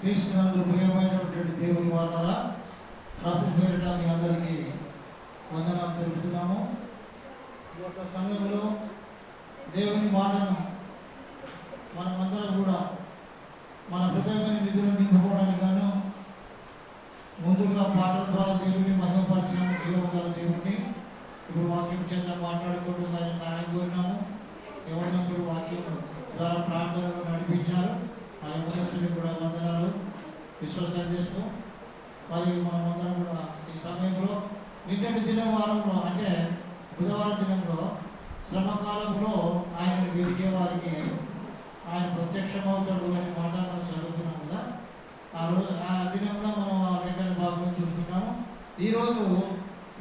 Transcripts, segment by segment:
క్రీస్తునందు ప్రియమైనటువంటి దేవుని వాళ్ళ ప్రభు పేరిట మీ అందరికీ వందనాలు తెలుపుతున్నాము. ఈ యొక్క సమయంలో దేవుని మాటను మనమందరం కూడా మన హృదయమైన నిధులు నింపుకోవడానికి గాను ముందుగా పాటల ద్వారా దేవుని మహిమపరిచిన జీవగల దేవుణ్ణి ఇప్పుడు వాక్యం చేత మాట్లాడుకుంటూ ఆయన సహాయం కోరినాము. యవనస్తుడు వాక్యం ద్వారా ప్రార్థనలు నడిపించారు. ఆ యవనస్తుని కూడా వందనాలు. విశ్వాసం చేసుకో. మరి మనమందరం కూడా ఈ సమయంలో నిన్నటి దినం వారంలో అంటే బుధవారం దినంలో శ్రమకాలంలో ఆయన వెతికే వారికి ఆయన ప్రత్యక్షమవుతాడు అనే మాట మనం చదువుకున్నాం కదా. ఆ రోజు ఆ దినంలో మనం ఆ భాగంలో చూసుకున్నాము. ఈరోజు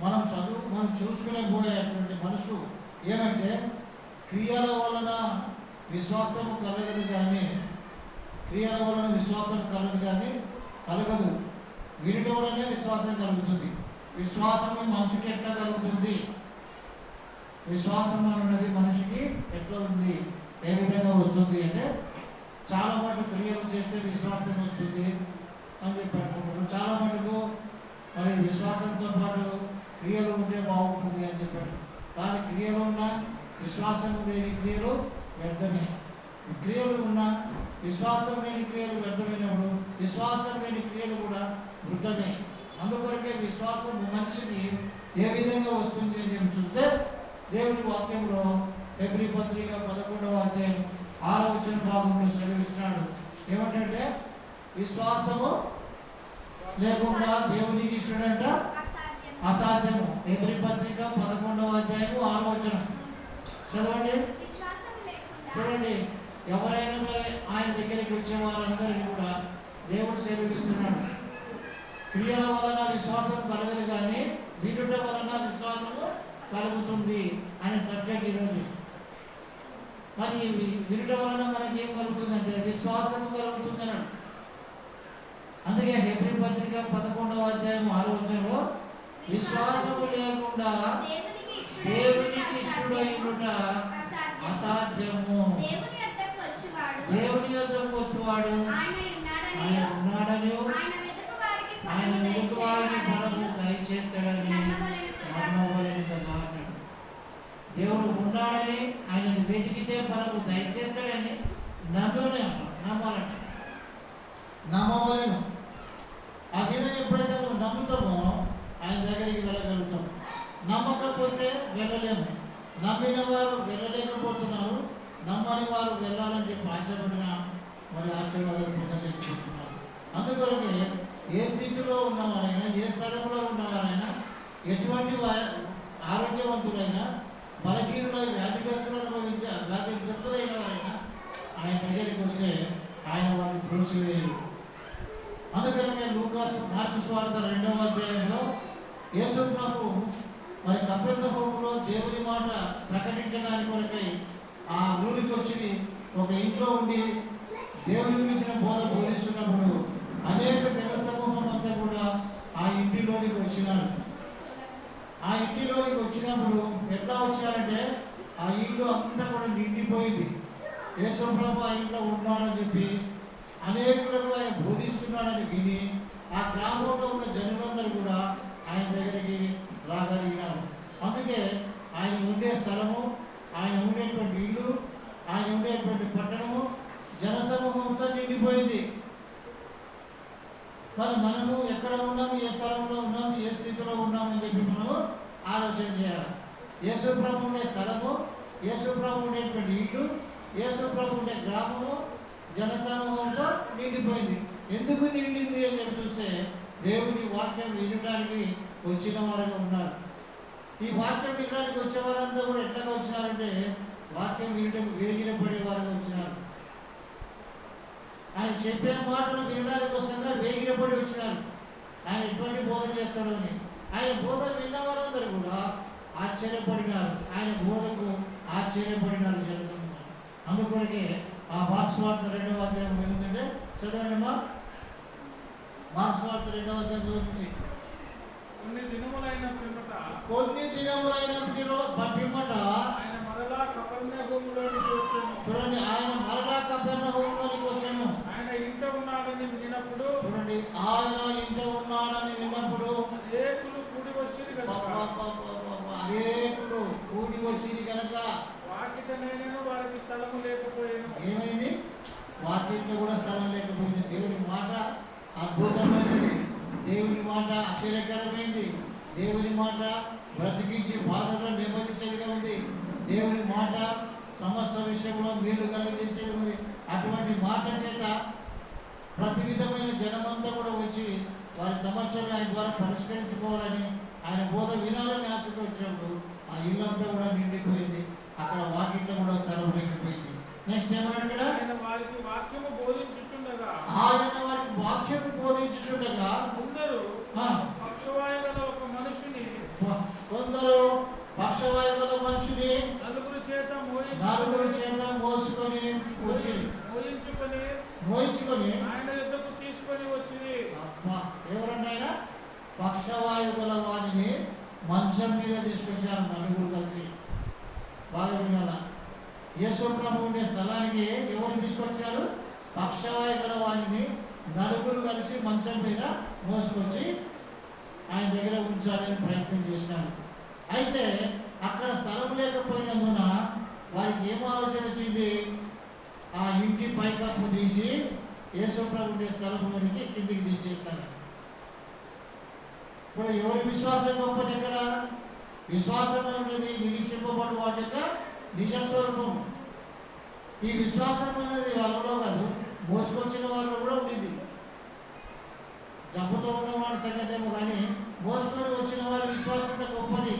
మనం చదువు మనం చూసుకునే పోయేటువంటి మనసు ఏమంటే క్రియల వలన విశ్వాసము కలగదు కానీ క్రియల వలన విశ్వాసం కలగదు కానీ కలగదు. వినటం వలనే విశ్వాసం కలుగుతుంది. విశ్వాసము మనిషికి ఎట్లా కలుగుతుంది? విశ్వాసం అన్నది మనిషికి ఎట్లా ఉంది? ఏ విధంగా వస్తుంది అంటే చాలా మటు క్రియలు చేస్తే విశ్వాసం వస్తుంది అని చెప్పి అనుకుంటారు చాలా మటుకు మరి విశ్వాసంతో పాటు క్రియలు ఉంటే బాగుంటుంది అని చెప్పాడు కానీ క్రియలు ఉన్నా విశ్వాసం లేని క్రియలు వ్యర్థమే. క్రియలు ఉన్నా విశ్వాసం లేని క్రియలు వ్యర్థమైనప్పుడు విశ్వాసం లేని క్రియలు కూడా వృద్ధమే. అందుకొరకే విశ్వాసం మనిషికి ఏ విధంగా వస్తుంది అని చెప్పి చూస్తే దేవుని వాక్యంలో ఫిబ్రి పత్రిక పదకొండవ అధ్యాయం ఆరో వచ్చిన భాగంలో సెలవిస్తున్నాడు ఏమంటే విశ్వాసము లేకుండా దేవునికి ఇష్టడంట అసాధ్యం అసాధ్యము. ఫిబ్రి పత్రిక పదకొండవ అధ్యాయము ఆరో వచనం. చదవండి. చూడండి. ఎవరైనా ఆయన దగ్గరికి వచ్చే వారందరినీ కూడా దేవుడు సేవిస్తున్నాడు. క్రియల వలన విశ్వాసం కలగదు కానీ వినుట వలన విశ్వాసము కలుగుతుంది అనే సబ్జెక్ట్ ఈరోజు. మరి వినుట వలన మనకి ఏం కలుగుతుందంటే విశ్వాసము కలుగుతుంది అన్నాడు అందుకే హెబ్రి పత్రిక పదకొండవ అధ్యాయం ఆరో వచనంలో విశ్వాసము లేకుండా దేవునికి ఇష్టడై దేవునికి ఉండుట ఇష్టడై ఉండుట అసాధ్యం. అసాధ్యము దేవుని యొద్దకు వచ్చువాడు. ఆయన ఉన్నాడని ఆయన వెతుకు వారికి ఫలము దయచేస్తాడని నమ్మవలెను కదా. నమ్మవలెను కదా అన్నాడు. దేవుడు ఉన్నాడని ఆయనను వెతికితే ఫలము దయచేస్తాడని నమ్మలే నమ్మాలంట నమ్మవలెను ఆ విధంగా ఎప్పుడైతే మనం నమ్ముతామో ఆయన దగ్గరికి వెళ్ళగలుగుతాం నమ్మకపోతే వెళ్ళలేము నమ్మిన వారు వెళ్ళలేకపోతున్నారు నమ్మని వారు వెళ్ళాలని చెప్పి ఆశపడిన మరి ఆశీర్వాదాలు పొందలేకపోతున్నారు అందుకొరకే ఏ స్థితిలో ఉన్నవారైనా ఏ స్థలంలో ఉన్నవారైనా ఎటువంటి ఆరోగ్యవంతులైనా బలహీనులై వ్యాధిగ్రస్తులు అనుభవించే వ్యాధిగ్రస్తులైన వారైనా ఆయన దగ్గరికి వస్తే ఆయన వారిని త్రోసివేయరు అందుకనే లూకాస్ మార్చి స్వార్థ రెండవ అధ్యాయంలో యేసు ప్రభు మరి కపెర్నహూములో దేవుని మాట ప్రకటించడానికి కొరకై ఆ ఊరికి వచ్చి ఒక ఇంట్లో ఉండి దేవుని గురించిన బోధ బోధిస్తున్నప్పుడు అనేక జన సమూహం అంతా కూడా ఆ ఇంటిలోనికి వచ్చినారు. ఆ ఇంటిలోనికి వచ్చినప్పుడు ఎట్లా వచ్చారంటే ఆ ఇల్లు అంతా కూడా నిండిపోయింది. యేసుప్రభు ఆ ఇంట్లో ఉన్నాడని చెప్పి అనేకులకు ఆయన బోధిస్తున్నాడని విని ఆ గ్రామంలో ఉన్న జనులందరూ కూడా ఆయన దగ్గరికి రాగలిగినారు. అందుకే ఆయన ఉండే స్థలము ఆయన ఉండేటువంటి ఇల్లు ఆయన ఉండేటువంటి పట్టణము జనసమూహంతో నిండిపోయింది. మరి మనము ఎక్కడ ఉన్నాము ఏ స్థలంలో ఉన్నాము ఏ స్థితిలో ఉన్నామని చెప్పి మనము ఆలోచన చేయాలి. యేసు ప్రభు ఉండే స్థలము యేసు ప్రభు ఉండేటువంటి ఇల్లు యేసు ప్రభు ఉండే గ్రామము జనసమూహంతో నిండిపోయింది. ఎందుకు నిండింది అని చెప్పి చూస్తే దేవుని వాక్యం వినడానికి వచ్చిన వారుగా ఉన్నారు. ఈ వాక్యం వినడానికి వచ్చే వారంతా కూడా ఎట్లాగా వచ్చినారంటే వాక్యం వినడం వేగిన పడే వారుగా వచ్చినారు. ఆయన చెప్పే మాటలు వినడానికి వస్తుందా వేగిన పడి వచ్చినారు. ఆయన ఎటువంటి బోధ చేస్తాడు అని ఆయన బోధ విన్న వారందరూ కూడా ఆశ్చర్యపడినారు. ఆయన బోధకు ఆశ్చర్యపడినారు జనసంఘం. అందుకొరకే ఆ మార్క్స్ వార్త రెండవ అధ్యాయం ఏమిటంటే చదవండి మా మార్క్స్ వార్త రెండవ అధ్యాయం కొన్ని దినములైన కొన్ని దినములైన పిమ్మట కపర్ణహూములోనికి వచ్చాను చూడండి ఆయన మరలా కపెర్నహూములోనికి వచ్చాను. ఆయన ఇంట ఉన్నాడని వినినప్పుడు ఆయన ఇంట ఉన్నాడని విన్నప్పుడు అనేకులు కూడి వచ్చింది పప్పపపపప అనేకులు కూడి వచ్చింది కనుక. వాకిటనైనను వారికి స్థలము లేకపోయాను. ఏమైంది? వాక్యంలో కూడా స్థలం లేకపోయింది. దేవుని మాట అద్భుతమైనది. దేవుని మాట ఆశ్చర్యకరమైంది. దేవుని మాట బ్రతికించి బాధలో నెమ్మదించేదిగా ఉంది. దేవుని మాట సమస్త విషయంలో మేలు కలగజేసేది ఉంది అటువంటి మాట చేత ప్రతి విధమైన జనమంతా కూడా వచ్చి వారి సమస్యలు ఆయన ద్వారా పరిష్కరించుకోవాలని ఆయన బోధ వినాలని ఆశతో వచ్చినప్పుడు ఆ ఇల్లంతా కూడా నిండిపోయింది. అక్కడ వాకిట్లో కూడా సర్వ లేకపోయింది నెక్స్ట్ ఏమన్నాడు ఆయన వారికి వాక్యము బోధించుచుండగా ఆయన వారికి వాక్యం బోధించుచుండగా కొందరు ఆ, పక్షవాయు గల ఒక మనుషుని కొ- కొందరు పక్షవాయువుల మనిషిని నలుగురు చేత మోయించు- నలుగురు చేత మోసుకొని వచ్చి మోయించుకొని మోయించుకొని ఆయన యుద్ధకు తీసుకొని వచ్చి అబ్బా, ఎవరండి ఆయన పక్షవాయు గల వారిని మంచం మీద తీసుకొచ్చారు నలుగురు కలిసి. బాగా వినాల? యేసుప్రభు ఉండే స్థలానికి ఎవరు తీసుకొచ్చారు? పక్షవాయు గల వారిని నలుగురు కలిసి మంచం మీద మోసుకొచ్చి ఆయన దగ్గర ఉంచాలని ప్రయత్నం చేశాను అయితే అక్కడ స్థలం లేకపోయినందున వారికి ఏం ఆలోచన వచ్చింది? ఆ ఇంటి పైకప్పు తీసి యేసుప్రభు ఉండే మనకి కిందికి దించేస్తాను. ఇప్పుడు ఎవరి విశ్వాసం గొప్పది ఎక్కడ? విశ్వాసం అనేది నిరీక్షింపబడు వాటి యొక్క నిజస్వరూపం ఈ విశ్వాసం అనేది వాళ్ళలో కాదు మోసుకొచ్చిన వాళ్ళలో కూడా ఉండింది. జబ్బుతో ఉన్నవాడి సంగతేమో కానీ మోసుకొని వచ్చిన వారి విశ్వాసం గొప్పది.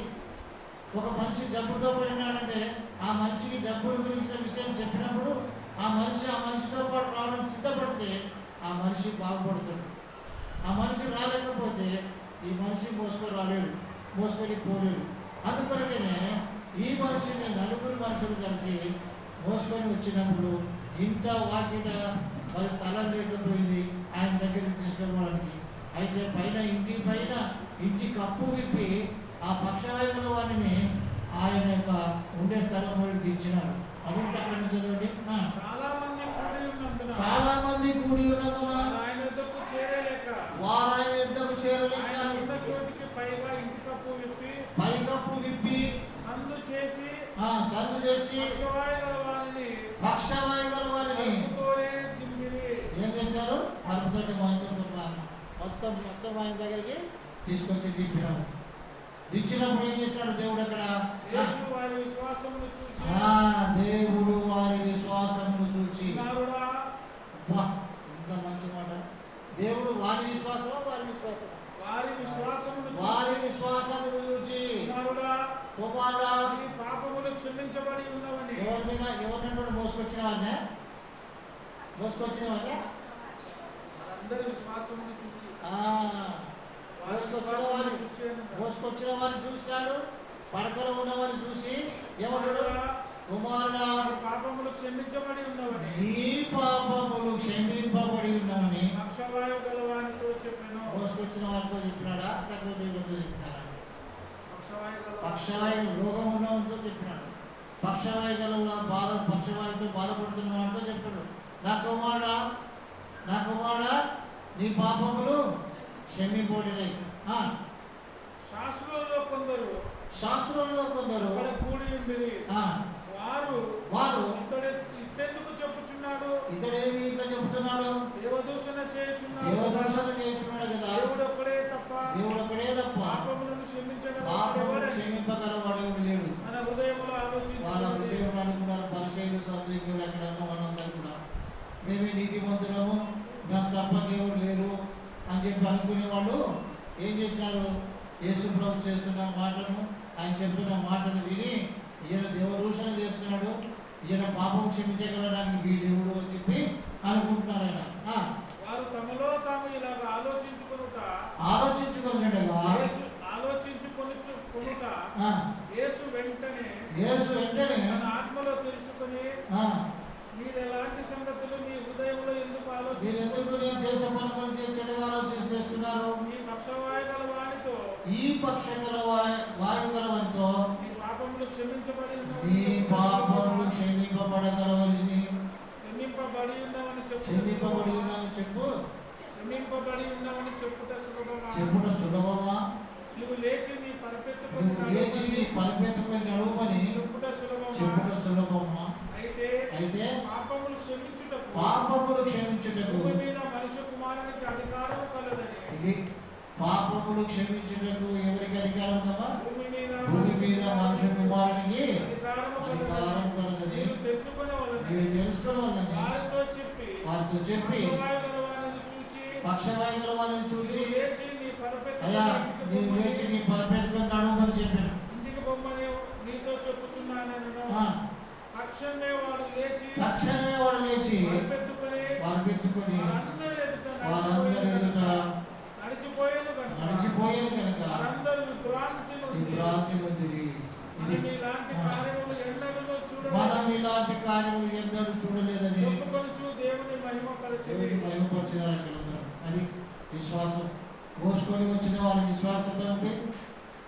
ఒక మనిషి జబ్బుతో పడినాడంటే ఆ మనిషికి జబ్బుల గురించిన విషయం చెప్పినప్పుడు మనిషి ఆ మనిషితో పాటు రావడం సిద్ధపడితే ఆ మనిషి బాగుపడుతాడు. ఆ మనిషి రాలేకపోతే ఈ మనిషి మోసుకొని రాలేడు మోసుకొని పోలేడు. అందుకొరకనే ఈ మనిషిని నలుగురు మనుషులు కలిసి మోసుకొని వచ్చినప్పుడు ఇంత వాకిట మరి స్థలం లేకపోయింది ఆయన దగ్గర తీసుకెళ్ళడానికి అయితే పైన ఇంటి పైన ఇంటి కప్పు విప్పి ఆ పక్షవైపుల వారిని ఆయన యొక్క ఉండే స్థలంలో అక్కడి నుంచి చదవండి. చాలా మంది కూడి ఉన్నందున చాలా మంది కూడి ఉన్నందున వారు ఆయన యుద్ధకు చేరలేక యుద్ధము పైకప్పు విప్పి సందు చేసి ఆ సర్వ్ చేసి పక్షవాయు గల వారిని ఏం చేశారు? మరుపుతోటి మొత్తం మొత్తం ఆయన దగ్గరికి తీసుకొచ్చి దింపినాడు దించినప్పుడు ఏం చేశాడు దేవుడు అక్కడ? దేవుడు వారి విశ్వాసమును చూచి. ఎంత మంచి మాట. దేవుడు వారి విశ్వాసమా వారి విశ్వాసమా? వారి విశ్వాసమును వారి విశ్వాసమును చూచి. కుమారుడా పాపములు క్షమించబడి ఉన్నవని. ఎవరి మీద ఎవరినటువంటి మోసుకొచ్చిన వారినే మోసుకొచ్చిన వారినే వారందరి విశ్వాసమును చూచి. మోసుకొచ్చిన విశ్వాసమును వారి చూచి అన్నాడు. మోసుకొచ్చిన వారిని చూశాడు. పడకలో ఉన్నవారిని చూసి ఏమంటాడు కుమారుడా, పాపములు క్షమించబడి ఉన్నవని నీ పాపములు క్షమింపబడి ఉన్నామని పక్షవాయు గలవానితో చెప్పాను. మోసుకొచ్చిన వారితో చెప్పినాడా? లేకపోతే వీళ్ళతో చెప్పినాడా? పక్షవాయు రోగం ఉన్నవారితో చెప్పినాడు. పక్షవాయు గల బాధ పక్షవాయుతో బాధపడుతున్న వారితో చెప్పాడు. నా కుమారుడా నా కుమారుడా నీ పాపములు క్షమింపబడినాయి ఆ, శాస్త్రులలో కొందరు శాస్త్రంలో కొందరు కూడి ఉండిరి. ఆ, వారు వారు ఇతడు ఇతెందుకు చెప్పుచున్నాడు? ఇతడేమి ఇట్లా చెబుతున్నాడు దేవదూషణ చేయుచున్నాడు. దేవదర్శన చేస్తున్నాడు కదా. దేవుడు ఒక్కడే తప్ప దేవుడు ఒకడే తప్ప పాపములను క్షమించగల పాపము వాడెవడని క్షమింపగలవాడు లేడు. మన హృదయంలో వాళ్ళ ఆలోచించుకున్నది హృదయం అనుకున్నారు పరిచయలు సద్వికులు ఎక్కడ ఉన్న కూడా. మేమే నీతిమంతులము మేము తప్ప ఎవరు లేరు అని చెప్పి అనుకునే వాళ్ళు ఏం చేశారు? యేసు ప్రభు చేస్తున్న మాటను ఆయన చెప్తున్న మాటను విని ఈయన దేవదూషణ చేస్తున్నాడు. ఈయన పాపం క్షమించగలడానికి వీడెవడు అని చెప్పి అనుకుంటున్నారు ఆయన ఆ, వారు తమలో తాము ఇలాగ ఆలోచించుకొనుట ఆలోచించుకోగలగటగా యేసు వెంటనే యేసు వెంటనే తన ఆత్మలో తెలుసుకొని మీరు ఎలాంటి సంగతులు మీ హృదయంలో ఎందుకు ఆలోచించుకుంటున్నారు? నేను చేసే పని గురించి చెడుగా ఆలోచించి చేస్తున్నారు మీ పక్షవాయు గల వారితో ఈ పక్షం గల వా- వాయు గల వారితో మీ పాపములు క్షమింపబడగలవని క్షమింపబడి ఉన్నవని చెప్పు. క్షమింపబడి ఉన్నామని చెప్పుట సులభమా? చెప్పుట సులభమా? నువ్వు లేచి నీ పరిపెత్తుకొని నువ్వు లేచి నీ నడువమని చెప్పుట సులభమా? చెప్పుట సులభమా? అయితే అయితే పాపములు క్షమించుటకు పాపములు క్షమించుటకు భూమి మీద మనుష్య కుమారునికి అధికారం కలదని ఇది పాపములు క్షమించుటకు ఎవరికి అధికారం ఉందమ్మా భూమి మీద మనుషు కుమారునికి అధికారం కలదని నీవు తెలుసుకోవాలని వారితో చెప్పి పక్షవాయుల వారిని చూచి అయ్యా నీవు పొమ్మని- లేచి నీ పరిపెత్తుకొని నడవమని చెప్పాను. తక్షణమే వాడు లేచి పరిపెత్తుకొని దేవుని భయపరిచినారు అక్కడ అది విశ్వాసం మోసుకొని వచ్చిన వారి విశ్వాసత ఉంది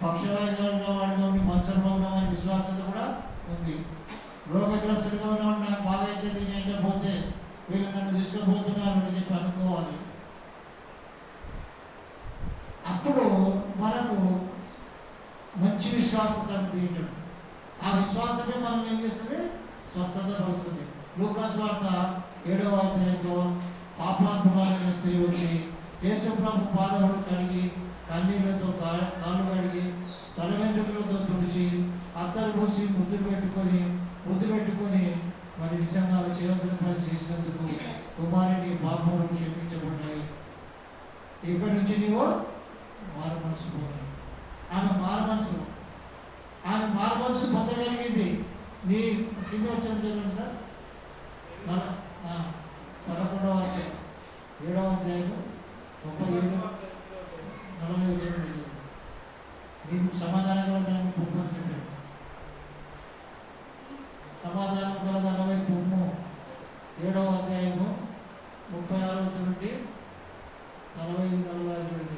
పక్షవాయుగా ఉన్నవాడిగా ఉండి మంచంలో ఉన్న వారి విశ్వాసత కూడా ఉంది రోగగ్రస్తుడిగా ఉన్నవాడు నాకు బాగా అవుతుంది నేను పోతే వీళ్ళు నన్ను తీసుకుపోతున్నారు అని చెప్పి అనుకోవాలి అప్పుడు మనకు మంచి విశ్వాసత తీయటం. ఆ విశ్వాసమే మనం ఏం చేస్తుంది? స్వస్థత పరుస్తుంది. లూకాస్ వార్త ఏడవ అధ్యాయంలో పాపాత్మాలైన స్త్రీ వచ్చి యేసు ప్రభు పాదములు కడిగి కన్నీళ్ళతో కా- కాలు కడిగి తల వెంట్రుకలతో తుడిచి అత్తలు పోసి ముద్దు పెట్టుకొని ముద్దు పెట్టుకొని మరి నిజంగా చేయాల్సిన పని చేసినందుకు కుమారుని పాపములు క్షమించబడ్డాయి. ఇక్కడి నుంచి నీవు మారు మనసు పోయి ఆమె మారు మనసు. ఆమె మారు మనసు పొందగలిగింది. నీ కింద వచ్చిన సార్? పదకొండవ ఏడవ అధ్యాయము ముప్పై ఏడు నలభై వచ్చిన చదవండి నీకు సమాధానం కలదాన్ని పొమ్ము సమాధానం కలదనవై పొమ్ము ఏడవ అధ్యాయము ముప్పై ఆరు వచ్చిన నుండి నలభై ఐదు నలభై ఆరు చూడండి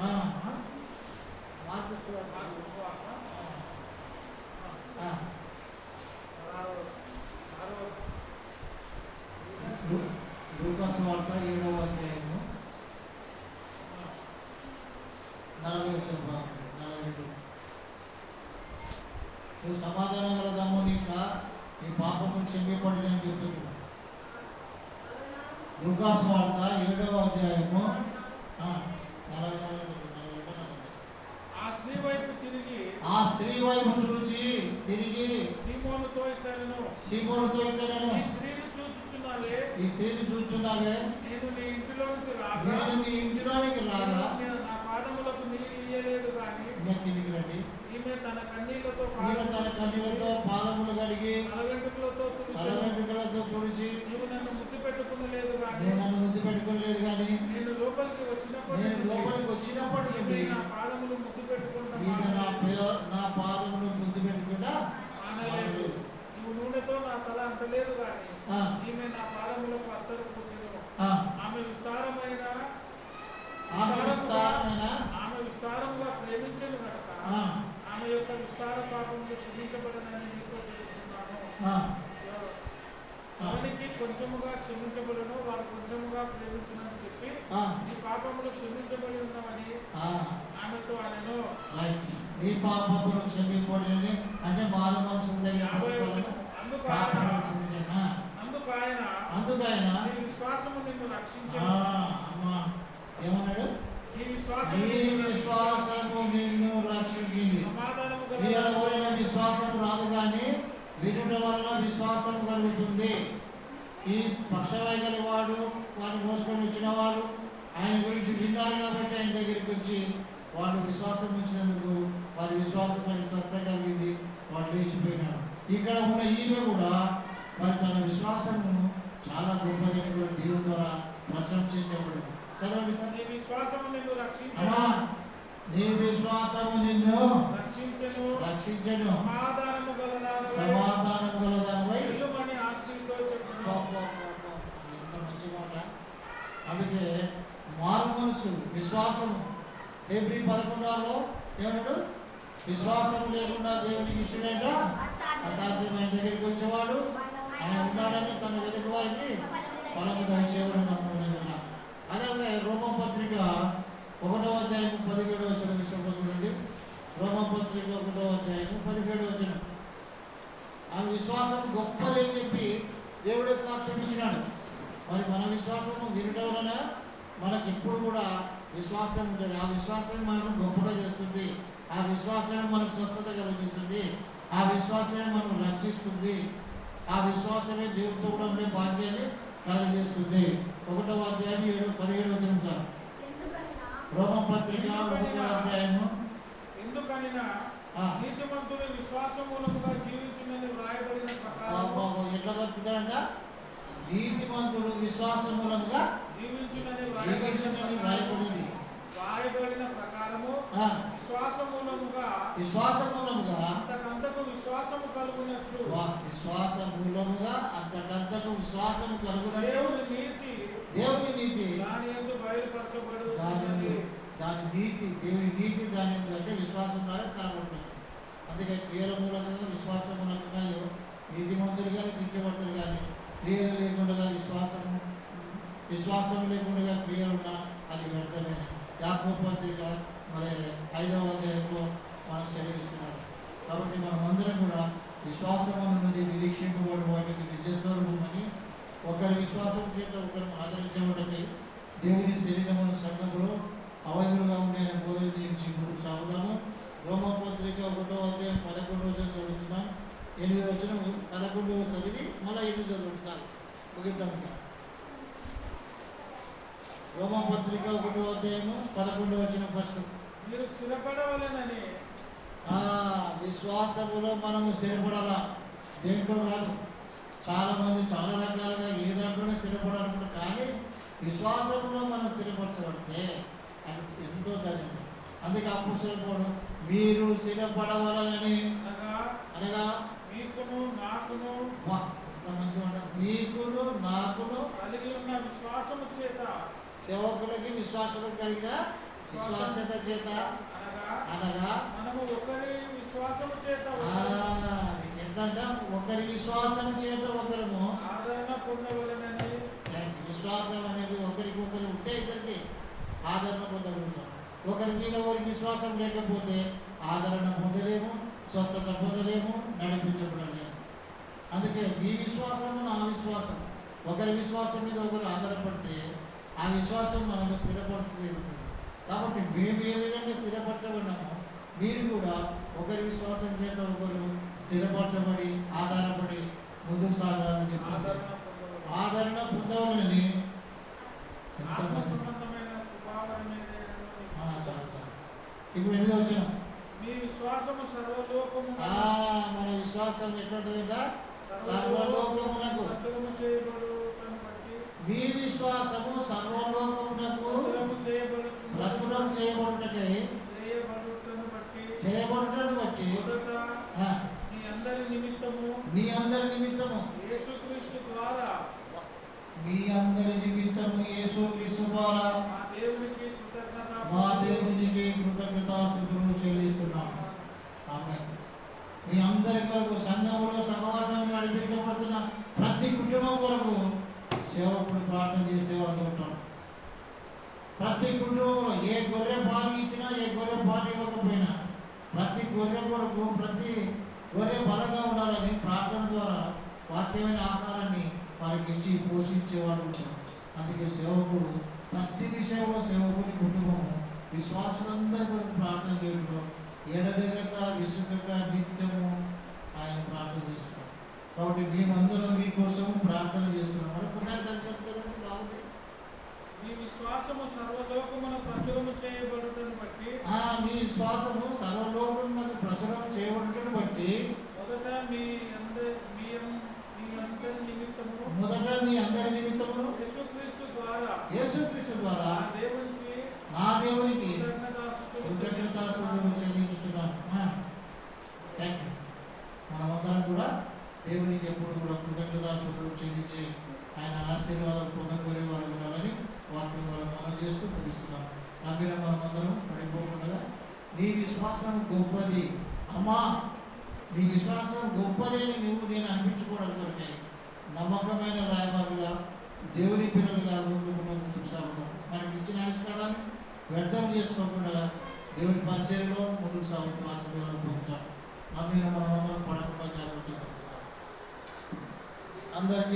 ఆ, ఆ. మార్కు సువార్త. ఆ, లూ- లూకాసు వార్త ఏడవ అధ్యాయము నలభై వచ్చిన భాగం నలభై రెండు నువ్వు సమాధానం కలదాము నీ కా- నీ పాపము క్షమింపడి అని చెప్తున్నావు లూకాసు వార్త ఏడవ అధ్యాయము ఆ, స్త్రీ వైపు తిరిగి ఆ స్త్రీ వైపు చూచి తిరిగి సీమోనుతో ఇతరును సీమోనుతో నేను ఈ స్త్రీని చూచుచున్నావే. ఈ స్త్రీని చూస్తున్నావే నేను నీ ఇంటిలోనికి రాగా నేను నీ ఇంటిలోనికి రాగా నేను నా పాదములకు నీళ్ళు ఇయ్యలేదు కానీ ఇంకా కిందికి రండి ఈమె తన కన్నీళ్ళతో పాదములు కడిగి తలవెంట్రుకలతో తల తుడిచి వెంట్రుకలతో తుడిచి నీవు నన్ను ముద్దు పెట్టుకునలేదు కానీ నేను నన్ను ముద్దు పెట్టుకోలేదు కానీ నేను లోపలికి వచ్చినప్పటి నేను లోపలికి నుండి నా పాదములు ముద్దు పెట్టుకుంటా నా నా పాదములు ముద్దు పెట్టుకుంటా నువ్వు నూనెతో నా తల అంటలేదు కానీ ఈమె నా పాదములకు అత్తరు పూసేను ఆ, ఆమె విస్తారమైన ఆమె విస్తారమైన ఆమె విస్తారముగా ప్రేమించను కనుక ఆ, ఆమె యొక్క విస్తార పాపములు క్షమించబడనని నీతో చెబుతున్నాను ఆ, ఎవరికి కొంచెముగా క్షమించబడను వారు కొంచెముగా ప్రేమించునని చెప్పి ఆ, నీ పాపములు క్షమించబడి ఉన్నామని ఆ. ఆమెతో అనెను రైట్ నీ పాపములు క్షమింపబడినది అంటే మారు మనసు ఉందని అందుకు ఆయన విశ్వాసము ఏమన్నాడు నీ విశ్వాసము నిన్ను రక్షించింది క్రియల వలన విశ్వాసం రాదు కానీ వినుట వలన విశ్వాసం కలుగుతుంది ఈ పక్షవాయుగల వాడు వాడిని మోసుకొని వచ్చిన వారు ఆయన గురించి విన్నారు కాబట్టి ఆయన దగ్గరికి వచ్చి వాళ్ళు విశ్వాసం ఇచ్చినందుకు వారి విశ్వాసం మరి స్వస్థ కలిగింది వాడు లేచిపోయినాడు ఇక్కడ ఉన్న ఈమె కూడా మరి తన విశ్వాసము చాలా గొప్పదని కూడా దేవుని ద్వారా ప్రశంసించబడింది. చదవండి సార్. నీ విశ్వాసము నిన్ను రక్షించను. అమ్మా నీ విశ్వాసము నిన్ను రక్షించను. రక్షించను. సమాధానము గలదానవై. సమాధానం గలదానిపై నిలువని ఆశ్రయంతో చెప్పను ఎంత మంచి మాట. అందుకే మారు మనసు విశ్వాసము. ఏప్రి పదకొండులో ఏమన్నాడు విశ్వాసం లేకుండా దేవుడికి ఇష్టమేట అసాధ్యమైన దగ్గరికి వచ్చేవాడు. ఆయన ఉన్నాడని తన వెతుకు వారికి ఫలము దయచేయడం నమ్మకం అదే రోమ ఒకటో అధ్యాయం పదిహేడు వచ్చిన విషయంలో చూడండి. రోమ ఒకటో అధ్యాయం పదిహేడు వచ్చిన ఆ విశ్వాసం గొప్పదని చెప్పి దేవుడే సాక్ష్యం ఇచ్చినాడు. మరి మన విశ్వాసము వినటం వలన మనకి ఇప్పుడు కూడా విశ్వాసం ఉంటుంది. ఆ విశ్వాసం మనం గొప్పగా చేస్తుంది. ఆ విశ్వాసాన్ని మనకు స్వస్థత కలిగిస్తుంది. ఆ విశ్వాసమే మనం రక్షిస్తుంది. ఆ విశ్వాసమే దేవుడితో కూడా ఉండే భాగ్యాన్ని కలగజేస్తుంది. ఒకటో అధ్యాయం ఏడు పదిహేడు వచ్చిన సార్ రోమ పత్రిక ఒకటో అధ్యాయము ఎందుకనినా? నీతిమంతుడు విశ్వాస మూలముగా జీవించున్నది వ్రాయబడిన ప్రకారం పాపం ఎట్లా బతుకుతాడంట? నీతిమంతుడు విశ్వాస మూలంగా వ్రాయబడింది వ్రాయబడిన ప్రకారము ఆ, విశ్వాస మూలముగా విశ్వాస మూలముగా అంతకంతకు విశ్వాసము కలుగునట్లు విశ్వాస మూలముగా అంతకంతకు విశ్వాసం కలుగునట్టు దేవుని నీతి దేవుని నీతి దాని ఎందు బయలుపరచబడు దాని దాని నీతి దేవుని నీతి దాని అంటే విశ్వాసం ద్వారా కనబడుతుంది. అందుకే క్రియల మూలంగా విశ్వాసం ఎవ- నీతిమంతులుగా తీర్చబడతారు కానీ క్రియలు లేకుండా విశ్వాసము విశ్వాసం లేకుండా క్రియలు ఉన్నా అది వ్యర్థమే యాకోబు పత్రిక మరి ఐదవ అధ్యాయంలో మనకు సెలవిస్తున్నాడు కాబట్టి మన అందరం కూడా విశ్వాసం అన్నది నిరీక్షింపబడి వాటికి నిజస్వరూపమని ఒకరి విశ్వాసం చేత ఒకరు ఆదరించబడి దేవుని శరీరమైన సంఘంలో అవైలుగా ఉండే బోధన గురించి ముందుకు సాగుదాము. రోమపత్రిక ఒకటో అధ్యాయం పదకొండు రోజులు చదువుతున్నాం ఎనిమిది వచ్చిన పదకొండు చదివి మళ్ళీ ఎన్ని చదవండి చాలు. ముగిద్దాం రోమపత్రిక ఒకటో అధ్యాయము పదకొండు వచ్చిన ఫస్ట్. మీరు స్థిరపడవలెనని. ఆ విశ్వాసములో మనము స్థిరపడాలా? దేంట్లో కాదు చాలా మంది చాలా రకాలుగా ఏ దాంట్లోనే స్థిరపడాలనుకుంటారు. కానీ విశ్వాసంలో మనం స్థిరపరచబడితే అది ఎంతో ధన్యం అందుకే అప్పుడు మీరు స్థిరపడవలనని. అనగా మీకును నాకును మీకును నాకును కలిగి ఉన్న విశ్వాసము చేత. సేవకులకి విశ్వాసం కలిగిన విశ్వాసత చేత అనగా? మనము ఒకరి విశ్వాసము చేత ఏంటంటే ఒకరి విశ్వాసం చేత ఒకరము. ఆదరణ పొందవలెనని విశ్వాసం అనేది ఒకరికి ఒకరు ఉంటే ఇద్దరికి ఆదరణ పొందగలుగుతాం. ఒకరి మీద ఒకరికి విశ్వాసం లేకపోతే ఆదరణ పొందలేము స్వస్థత పొందలేము నడిపించబడలేము. అందుకే మీ విశ్వాసము నా విశ్వాసం ఒకరి విశ్వాసం మీద ఒకరు ఆధారపడితే ఆ విశ్వాసం మనల్ని స్థిరపడుతుంది. కాబట్టి మేము ఏ విధంగా స్థిరపరచబడినామో మీరు కూడా ఒకరి విశ్వాసం చేత ఒకరు స్థిరపరచబడి ఆధారపడి ముందుకు సాగాలని చెప్పారు. ఆదరణ పొందవలెను ఇప్పుడు ఎనిమిది వచ్చిన మన విశ్వాసం ఎటువంటిదంట సర్వలోకమునకు. మీ విశ్వాసము సర్వలోకమునకు ప్రచురం చేయబడుటకై చేయబడుటను బట్టి నీ మీ అందరి నిమిత్తము. మీ అందరి నిమిత్తము యేసుక్రీస్తు ద్వారా మీ అందరి నిమిత్తము యేసుక్రీస్తు ద్వారా మా దేవునికి మా దేవునికి కృతజ్ఞతాస్తుతులు చెల్లిస్తున్నాము. ఆమె మీ అందరి కొరకు సంఘంలో సహవాసం నడిపించబడుతున్న ప్రతి కుటుంబం కొరకు సేవకుడు ప్రార్థన చేస్తే అనుకుంటాం ఉంటాం ప్రతి కుటుంబంలో ఏ గొర్రె పాలు ఇచ్చినా ఏ గొర్రె పాలు ఇవ్వకపోయినా ప్రతి గొర్రె కొరకు ప్రతి గొర్రె బలంగా ఉండాలని ప్రార్థన ద్వారా వాక్యమైన ఆహారాన్ని వారికి ఇచ్చి పోషించేవాడు ఉంటాం అందుకే సేవకుడు ప్రతి విషయంలో సేవకుని కుటుంబం విశ్వాసులందరి కొరకు ప్రార్థన చేయడంలో ఎడదెగక విసుగక నిత్యము ఆయన ప్రార్థన చేస్తున్నారు కాబట్టి మేమందరం మీకోసం ప్రార్థన చేస్తున్నాం. మరొకసారి చదవండి బాగుంది మీ విశ్వాసము సర్వలోకమున ప్రచురము చేయబడుటను బట్టి ఆ మీ విశ్వాసము సర్వలోకమునకు ప్రచురం చేయబడుటను బట్టి మొదట మీ అందరి మీ మీ అందరి నిమిత్తము మొదట మీ అందరి నిమిత్తమును యేసుక్రీస్తు ద్వారా యేసుక్రీస్తు ద్వారా దేవునికి నా దేవునికి కృతజ్ఞతాస్తుతులు కృతజ్ఞతాస్తుతులు చెల్లించుతున్నాను థ్యాంక్ యూ మనమందరం కూడా దేవునికి ఎప్పుడు కూడా కృతజ్ఞతాస్తుతులు చెల్లించి ఆయన ఆశీర్వాదం పొందగొనే వారు ఉండాలని వాక్యం ద్వారా మనం చేస్తూ ముగిస్తున్నాం మనమందరం పడిపోకుండా నీ విశ్వాసం గొప్పది. అమ్మా నీ విశ్వాసం గొప్పది అని నువ్వు నేను అనిపించుకోవడం కొరకే. నమ్మకమైన రాయబారుగా దేవుని పిల్లలుగా ముందుకు ముందుకు సాగుతాం మనకి ఇచ్చిన ఆవిష్కారాన్ని వ్యర్థం చేసుకోకుండా దేవుని పరిచయంలో ముందుకు సాగుతున్న ఆశీర్వాదం పొందుతాం అందులో మనం పడకుండా జాగ్రత్తగా అందరికీ